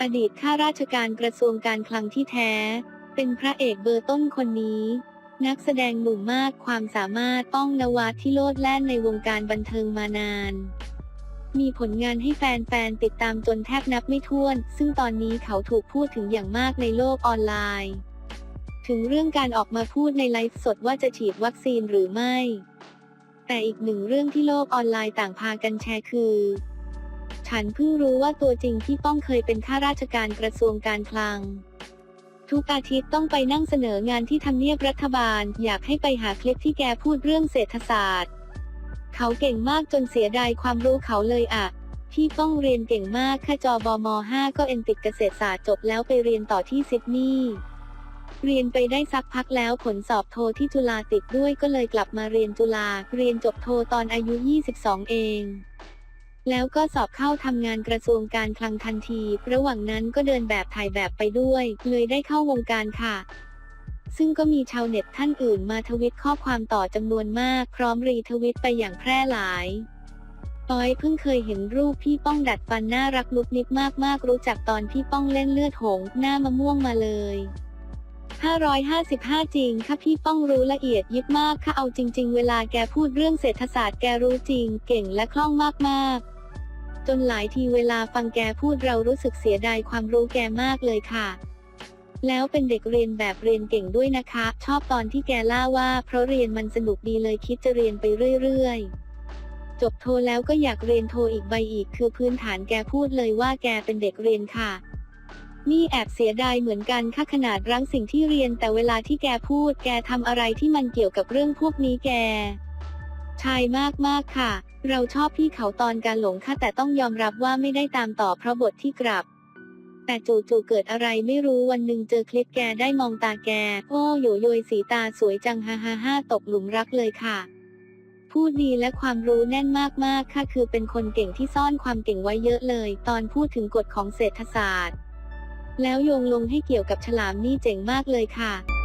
อดีตข้าราชการกระทรวงการคลังที่แท้ เป็นพระเอกเบอร์ต้นคนนี้ นักแสดงหนุ่มมากความสามารถป้องนวัดที่โลดแล่นในวงการบันเทิงมานาน มีผลงานให้แฟนๆติดตามจนแทบนับไม่ถ้วน ซึ่งตอนนี้เขาถูกพูดถึงอย่างมากในโลกออนไลน์ ถึงเรื่องการออกมาพูดในไลฟ์สดว่าจะฉีดวัคซีนหรือไม่ แต่อีกหนึ่งเรื่องที่โลกออนไลน์ต่างพากันแชร์คือ ฉันเพิ่งรู้ว่าตัวจริงที่ป้องเคยเป็นข้าราชการกระทรวงการคลัง ทุกอาทิตย์ต้องไปนั่งเสนองานที่ทำเนียบรัฐบาล อยากให้ไปหาคลิปที่แกพูดเรื่องเศรษฐศาสตร์ เขาเก่งมากจนเสียดายความรู้เขาเลยอะ พี่ป้องเรียนเก่งมากแค่จอบม5 ก็เอ็นติดเกษตรศาสตร์จบแล้วไปเรียนต่อที่ซิดนีย์เรียนไปได้สักพักแล้วผลสอบโทที่จุฬาติดด้วยก็เลยกลับมาเรียนจุฬาเรียนจบโทตอนอายุ 22 เอง แล้วก็สอบเข้าทำงานกระทรวงการคลังทันที ระหว่างนั้นก็เดินแบบถ่ายแบบไปด้วย เลยได้เข้าวงการค่ะ ซึ่งก็มีชาวเน็ตท่านอื่นมาทวิตข้อความต่อจำนวนมาก พร้อมรีทวิตไปอย่างแพร่หลายต้อยเพิ่งเคยเห็นรูปพี่ป้องดัดฟันน่ารักลุกนิดมากๆ รู้จักตอนพี่ป้องเล่นเลือดหงส์หน้ามะม่วงมาเลย 555 จริง ค่ะพี่ป้องรู้ละเอียดยิบมาก ค่ะเอาจริง ๆ เวลาแกพูดเรื่องเศรษฐศาสตร์แกรู้จริง เก่งและคล่องมากๆ จนหลายทีเวลาฟังแกพูดเรารู้สึกเสียดายความรู้แกมากเลยค่ะ แล้วเป็นเด็กเรียนแบบเรียนเก่งด้วยนะคะ ชอบตอนที่แกล่าว่า เพราะเรียนมันสนุกดีเลยคิดจะเรียนไปเรื่อยๆ จบโทแล้วก็อยากเรียนโทอีกใบอีก คือพื้นฐานแกพูดเลยว่าแกเป็นเด็กเรียนค่ะนี่แอบเสียดายเหมือนกันค่ะขนาดรั้งสิ่งที่เรียนแต่เวลาที่แกพูด แกทำอะไรที่มันเกี่ยวกับเรื่องพวกนี้แก ชายมากมากๆค่ะเราชอบพี่เขาตอนการหลงค่ะแต่ต้องยอมรับว่าไม่ได้ตามต่อเพราะบทที่กลับ แต่จู่ๆเกิดอะไรไม่รู้วันหนึ่งเจอคลิปแกได้มองตาแก โอ้โยโยยสีตาสวยจังฮ่าฮ่าฮ่าตกหลุมรักเลยค่ะ พูดดีและความรู้แน่นมากๆค่ะคือเป็นคนเก่งที่ซ่อนความเก่งไว้เยอะเลย ตอนพูดถึงกฎของเศรษฐศาสตร์ แล้วโยงลงให้เกี่ยวกับฉลามนี่เจ๋งมากเลยค่ะ